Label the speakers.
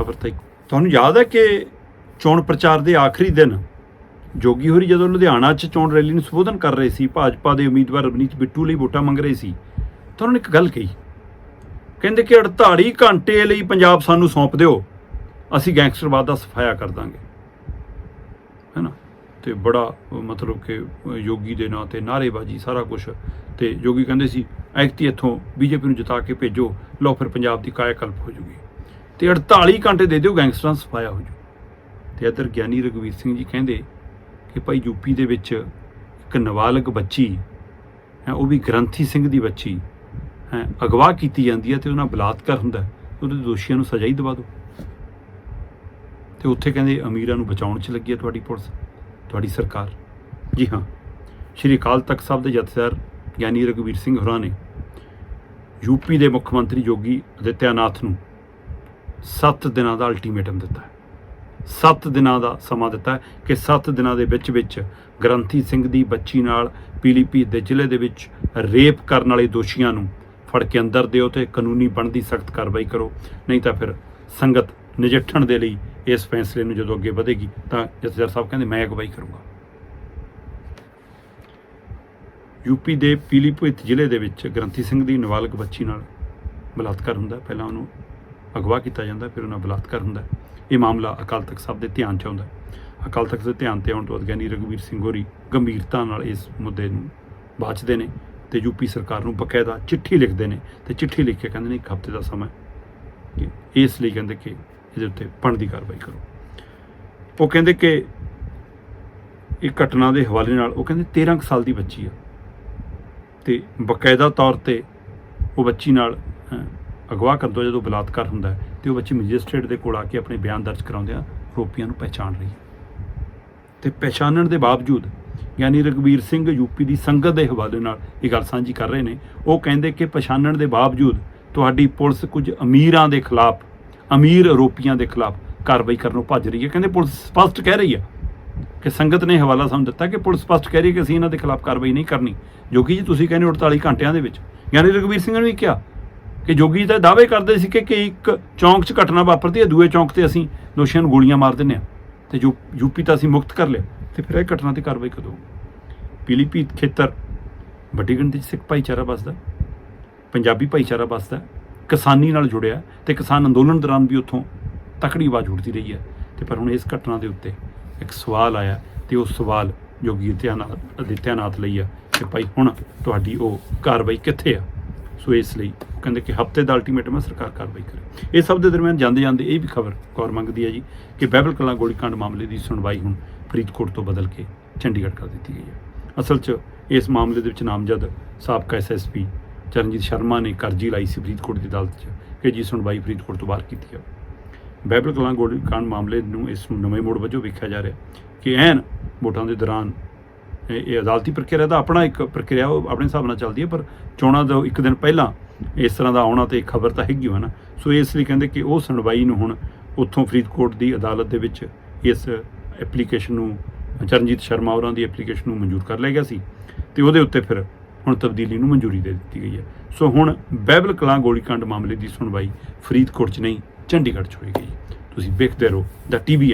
Speaker 1: ਖਬਰ ਤਾਂ ਤੁਹਾਨੂੰ ਯਾਦ ਹੈ ਕਿ ਚੋਣ ਪ੍ਰਚਾਰ ਦੇ ਆਖਰੀ ਦਿਨ ਜੋਗੀ ਹੋਰੀ ਜਦੋਂ ਲੁਧਿਆਣਾ 'ਚ ਚੋਣ ਰੈਲੀ ਨੂੰ ਸੰਬੋਧਨ ਕਰ ਰਹੇ ਸੀ, ਭਾਜਪਾ ਦੇ ਉਮੀਦਵਾਰ ਰਵਨੀਤ ਬਿੱਟੂ ਲਈ ਵੋਟਾਂ ਮੰਗ ਰਹੇ ਸੀ, ਤਾਂ ਉਹਨਾਂ ਨੇ ਇੱਕ ਗੱਲ ਕਹੀ। ਕਹਿੰਦੇ ਕਿ 48 ਘੰਟੇ ਲਈ ਪੰਜਾਬ ਸਾਨੂੰ ਸੌਂਪ ਦਿਓ, ਅਸੀਂ ਗੈਂਗਸਟਰਵਾਦ ਦਾ ਸਫਾਇਆ ਕਰ ਦਾਂਗੇ। ਹੈਨਾ ਤੇ ਬੜਾ ਮਤਲਬ ਕਿ ਯੋਗੀ ਦੇ ਨਾਂ ਤੇ ਨਾਅਰੇਬਾਜ਼ੀ ਸਾਰਾ ਕੁਝ ਤੇ ਯੋਗੀ ਕਹਿੰਦੇ ਸੀ ਐਕਤੀ ਇੱਥੋਂ ਬੀਜੇਪੀ ਨੂੰ ਜਿਤਾ ਕੇ ਭੇਜੋ, ਲਓ ਫਿਰ ਪੰਜਾਬ ਦੀ ਕਾਇਆ ਕਲਪ ਹੋ ਜੂਗੀ। ਤੇ 48 ਘੰਟੇ ਦੇ ਦਿਓ ਗੈਂਗਸਟਰਾਂ ਸਫਾਇਆ ਹੋ ਜੂ। ਤੇ ਇੱਧਰ ਗਿਆਨੀ ਰਘਵੀਰ ਸਿੰਘ ਜੀ ਕਹਿੰਦੇ ਕਿ ਭਾਈ ਯੂਪੀ ਦੇ ਵਿੱਚ ਇੱਕ ਨਾਬਾਲਗ ਬੱਚੀ ਹੈ, ਉਹ ਵੀ ਗ੍ਰੰਥੀ ਸਿੰਘ ਦੀ ਬੱਚੀ ਹੈ, ਅਗਵਾ ਕੀਤੀ ਜਾਂਦੀ ਹੈ ਤੇ ਉਹਨਾਂ ਬਲਾਤਕਾਰ ਹੁੰਦਾ ਉਹਦੇ ਦੋਸ਼ੀਆਂ ਨੂੰ ਸਜ਼ਾ ਹੀ ਦਿਵਾ ਦਿਓ। ਤੇ ਉੱਥੇ ਕਹਿੰਦੇ ਅਮੀਰਾਂ ਨੂੰ ਬਚਾਉਣ 'ਚ ਲੱਗੀ ਹੈ ਤੁਹਾਡੀ ਪੁਲਿਸ, ਤੁਹਾਡੀ ਸਰਕਾਰ। ਜੀ ਹਾਂ, ਸ਼੍ਰੀ ਅਕਾਲ ਤਖਤ ਸਾਹਿਬ ਦੇ ਜਥੇਦਾਰ ਗਿਆਨੀ ਰਘਵੀਰ ਸਿੰਘ ਹੋਰਾਂ ਨੇ ਯੂਪੀ ਦੇ ਮੁੱਖ ਮੰਤਰੀ ਯੋਗੀ ਆਦਿੱਤਿਆਨਾਥ ਨੂੰ 7 ਦਿਨਾਂ ਦਾ ਅਲਟੀਮੇਟਮ ਦਿੱਤਾ ਹੈ। 7 ਦਿਨਾਂ ਦਾ ਸਮਾਂ ਦਿੱਤਾ ਹੈ ਕਿ 7 ਦਿਨਾਂ ਦੇ ਵਿੱਚ ਵਿੱਚ ਗ੍ਰੰਥੀ ਸਿੰਘ ਦੀ ਬੱਚੀ ਨਾਲ ਪੀਲੀਭੀਤ ਦੇ ਜ਼ਿਲ੍ਹੇ ਦੇ ਵਿੱਚ ਰੇਪ ਕਰਨ ਵਾਲੇ ਦੋਸ਼ੀਆਂ ਨੂੰ ਫੜ ਕੇ ਅੰਦਰ ਦਿਓ ਤੇ ਕਾਨੂੰਨੀ ਬਣਦੀ ਸਖਤ ਕਾਰਵਾਈ ਕਰੋ। ਨਹੀਂ ਤਾਂ ਫਿਰ ਸੰਗਤ ਨਜਿੱਠਣ ਦੇ ਲਈ ਇਸ ਫੈਸਲੇ ਨੂੰ ਜਦੋਂ ਅੱਗੇ ਵਧੇਗੀ ਤਾਂ ਜਥੇਦਾਰ ਸਾਹਿਬ ਕਹਿੰਦੇ, ਮੈਂ ਅਗਵਾਈ ਕਰੂੰਗਾ। ਯੂਪੀ ਦੇ ਪੀਲੀਭੀਤ ਜ਼ਿਲ੍ਹੇ ਦੇ ਵਿੱਚ ਗ੍ਰੰਥੀ ਸਿੰਘ ਦੀ ਨਾਬਾਲਗ ਬੱਚੀ ਨਾਲ ਬਲਾਤਕਾਰ ਹੁੰਦਾ ਪਹਿਲਾਂ ਉਹਨੂੰ ਅਗਵਾ ਕੀਤਾ ਜਾਂਦਾ ਫਿਰ ਉਹਨਾਂ ਬਲਾਤਕਾਰ ਹੁੰਦਾ ਇਹ ਮਾਮਲਾ ਅਕਾਲ ਤਖਤ ਸਾਹਿਬ ਦੇ ਧਿਆਨ 'ਚ ਆਉਂਦਾ ਅਕਾਲ ਤਖਤ ਦੇ ਧਿਆਨ ਤੇ ਆਉਣ ਤੋਂ ਗਿਆਨੀ ਰਘਵੀਰ ਸਿੰਘ ਹੋਰੀ ਗੰਭੀਰਤਾ ਨਾਲ ਇਸ ਮੁੱਦੇ ਨੂੰ ਬਾਚਦੇ ਨੇ ਤੇ ਯੂਪੀ ਸਰਕਾਰ ਨੂੰ ਬਕਾਇਦਾ ਚਿੱਠੀ ਲਿਖਦੇ ਨੇ ਤੇ ਚਿੱਠੀ ਲਿਖ ਕੇ ਕਹਿੰਦੇ ਨੇ ਇੱਕ ਹਫ਼ਤੇ ਦਾ ਸਮਾਂ ਇਸ ਲਈ ਕਹਿੰਦੇ ਕਿ ਇਹਦੇ ਉੱਤੇ ਬਣਦੀ ਕਾਰਵਾਈ ਕਰੋ। ਉਹ ਕਹਿੰਦੇ ਕਿ ਇਹ ਘਟਨਾ ਦੇ ਹਵਾਲੇ ਨਾਲ ਉਹ ਕਹਿੰਦੇ 13 ਕੁ ਸਾਲ ਦੀ ਬੱਚੀ ਆ ਤੇ ਬਕਾਇਦਾ ਤੌਰ ਤੇ ਉਹ ਬੱਚੀ ਨਾਲ ਅਗਵਾ ਕਰਨ ਤੋਂ ਜਦੋਂ ਬਲਾਤਕਾਰ ਹੁੰਦਾ ਹੈ ਤੇ ਉਹ ਬੱਚੀ ਮੈਜਿਸਟ੍ਰੇਟ ਦੇ ਕੋਲ ਆ ਕੇ ਆਪਣੇ ਬਿਆਨ ਦਰਜ ਕਰਾਉਂਦਿਆਂ ਆਰੋਪੀਆਂ ਨੂੰ ਪਹਿਚਾਣ ਰਹੀ ਹੈ। ਤੇ ਪਹਿਚਾਨਣ ਦੇ ਬਾਵਜੂਦ ਯਾਨੀ ਰਘਵੀਰ ਸਿੰਘ ਯੂਪੀ ਦੀ ਸੰਗਤ ਦੇ ਹਵਾਲੇ ਨਾਲ ਇਹ ਗੱਲ ਸਾਂਝੀ ਕਰ ਰਹੇ ਨੇ, ਉਹ ਕਹਿੰਦੇ ਕਿ ਪਛਾਣਨ ਦੇ ਬਾਵਜੂਦ ਤੁਹਾਡੀ ਪੁਲਿਸ ਕੁਝ ਅਮੀਰਾਂ ਦੇ ਖਿਲਾਫ, ਅਮੀਰ ਆਰੋਪੀਆਂ ਦੇ ਖਿਲਾਫ ਕਾਰਵਾਈ ਕਰਨੋਂ ਭੱਜ ਰਹੀ ਹੈ। ਕਹਿੰਦੇ ਪੁਲਿਸ ਸਪਸ਼ਟ ਕਹਿ ਰਹੀ ਹੈ ਕਿ ਸੰਗਤ ਨੇ ਹਵਾਲਾ ਸਾਨੂੰ ਦਿੱਤਾ ਕਿ ਪੁਲਿਸ ਸਪਸ਼ਟ ਕਹਿ ਰਹੀ ਹੈ ਕਿ ਅਸੀਂ ਇਹਨਾਂ ਦੇ ਖਿਲਾਫ ਕਾਰਵਾਈ ਨਹੀਂ ਕਰਨੀ ਜੋਗੀ ਜੀ ਤੁਸੀਂ ਕਹਿੰਦੇ ਹੋ 48 ਘੰਟਿਆਂ ਦੇ ਵਿੱਚ। ਯਾਨੀ ਰਘਵੀਰ ਸਿੰਘ ਨੇ ਵੀ ਕਿਹਾ ਕਿ ਜੋਗੀ ਤਾਂ ਦਾਅਵੇ ਕਰਦੇ ਸੀ ਕਿ ਕਿ ਇੱਕ ਚੌਂਕ 'ਚ ਘਟਨਾ ਵਾਪਰਦੀ ਹੈ, ਦੂਏ ਚੌਂਕ ਤੇ ਅਸੀਂ ਦੋਸ਼ੀਆਂ ਨੂੰ ਗੋਲੀਆਂ ਮਾਰ ਦਿੰਦੇ ਹਾਂ। ਤੇ ਜੋ ਯੂਪੀ ਤਾਂ ਅਸੀਂ ਮੁਕਤ ਕਰ ਲਿਆ। ਤੇ ਫਿਰ ਇਹ ਘਟਨਾ ਤੇ ਕਾਰਵਾਈ ਕਦੋਂ ਪੀਲੀਭੀਤ ਖੇਤਰ ਵੱਡੀ ਗਿਣਤੀ 'ਚ ਸਿੱਖ ਭਾਈਚਾਰਾ ਵੱਸਦਾ, ਪੰਜਾਬੀ ਭਾਈਚਾਰਾ ਵੱਸਦਾ, ਕਿਸਾਨੀ ਨਾਲ ਜੁੜਿਆ ਤੇ ਕਿਸਾਨ ਅੰਦੋਲਨ ਦੌਰਾਨ ਵੀ ਉੱਥੋਂ ਤਕੜੀ ਆਵਾਜ਼ ਉੱਠਦੀ ਰਹੀ ਹੈ। ਤੇ ਪਰ ਹੁਣ ਇਸ ਘਟਨਾ ਦੇ ਉੱਤੇ ਇੱਕ ਸਵਾਲ ਆਇਆ ਤੇ ਉਹ ਸਵਾਲ ਯੋਗੀ ਆਦਿੱਤਿਆਨਾਥ ਆਦਿੱਤਿਆਨਾਥ ਲਈ ਆ ਕਿ ਭਾਈ ਹੁਣ ਤੁਹਾਡੀ ਉਹ ਕਾਰਵਾਈ ਕਿੱਥੇ ਆ? ਸੋ ਇਸ ਲਈ ਉਹ ਕਹਿੰਦੇ ਕਿ ਹਫ਼ਤੇ ਦਾ ਅਲਟੀਮੇਟਮ ਹੈ ਸਰਕਾਰ ਕਾਰਵਾਈ ਕਰੇ। ਇਹ ਸਭ ਦੇ ਦਰਮਿਆਨ ਜਾਂਦੇ ਜਾਂਦੇ ਇਹ ਵੀ ਖਬਰ ਕੌਰ ਮੰਗਦੀ ਹੈ ਜੀ ਕਿ ਬਹਿਬਲ ਕਲਾਂ ਗੋਲੀकांड ਮਾਮਲੇ ਦੀ ਸੁਣਵਾਈ ਹੁਣ ਫਰੀਦਕੋਟ ਤੋਂ ਬਦਲ ਕੇ ਚੰਡੀਗੜ੍ਹ ਕਰ ਦਿੱਤੀ ਗਈ ਹੈ। ਅਸਲ 'ਚ ਇਸ ਮਾਮਲੇ ਦੇ ਵਿੱਚ ਨਾਮਜ਼ਦ ਸਾਬਕਾ ਐਸਐਸਪੀ ਚਰਨਜੀਤ ਸ਼ਰਮਾ ਨੇ ਕਰਜ਼ੀ ਲਾਈ ਸੀ ਫਰੀਦਕੋਟ ਦੀ ਅਦਾਲਤ 'ਚ ਕਿ ਜੀ ਸੁਣਵਾਈ ਫਰੀਦਕੋਟ ਤੋਂ ਬਾਹਰ ਕੀਤੀ ਹੈ ਬਹਿਬਲ ਕਲਾਂ ਗੋਲੀकांड ਮਾਮਲੇ ਨੂੰ ਇਸ ਨੂੰ ਨਵੇਂ ਮੋੜ ਵਜੋਂ ਵੇਖਿਆ ਜਾ ਰਿਹਾ ਕਿ ਐਨ ਵੋਟਾਂ ਦੇ ਦੌਰਾਨ ਇਹ ਅਦਾਲਤੀ ਪ੍ਰਕਿਰਿਆ ਦਾ ਆਪਣਾ ਇੱਕ ਪ੍ਰਕਿਰਿਆ ਉਹ ਆਪਣੇ ਹਿਸਾਬ ਨਾਲ ਚੱਲਦੀ ਹੈ, ਪਰ ਚੋਣਾਂ ਦਾ ਇੱਕ ਦਿਨ ਪਹਿਲਾਂ ਇਸ ਤਰ੍ਹਾਂ ਦਾ ਆਉਣਾ ਤੇ ਖਬਰ ਤਾਂ ਹੈਗੀ ਹੋ ਨਾ ਸੋ ਇਸ ਲਈ ਕਹਿੰਦੇ ਕਿ ਉਹ ਸੁਣਵਾਈ ਨੂੰ ਹੁਣ ਉੱਥੋਂ ਫਰੀਦਕੋਟ ਦੀ ਅਦਾਲਤ ਦੇ ਵਿੱਚ ਇਸ ਐਪਲੀਕੇਸ਼ਨ ਨੂੰ, ਚਰਨਜੀਤ ਸ਼ਰਮਾ ਹੋਰਾਂ ਦੀ ਐਪਲੀਕੇਸ਼ਨ ਨੂੰ ਮਨਜ਼ੂਰ ਕਰ ਲਿਆ ਗਿਆ ਸੀ ਤੇ ਉਹਦੇ ਉੱਤੇ ਫਿਰ ਹੁਣ ਤਬਦੀਲੀ ਨੂੰ ਮਨਜ਼ੂਰੀ ਦੇ ਦਿੱਤੀ ਗਈ ਹੈ। ਸੋ ਹੁਣ ਬਹਿਬਲ ਕਲਾਂ ਗੋਲੀकांड ਮਾਮਲੇ ਦੀ ਸੁਣਵਾਈ ਫਰੀਦਕੋਟ 'ਚ ਨਹੀਂ, ਚੰਡੀਗੜ੍ਹ 'ਚ ਹੋਈ ਗਈ। ਤੁਸੀਂ ਵੇਖਦੇ ਰਹੋ, ਦਾ ਟੀਵੀ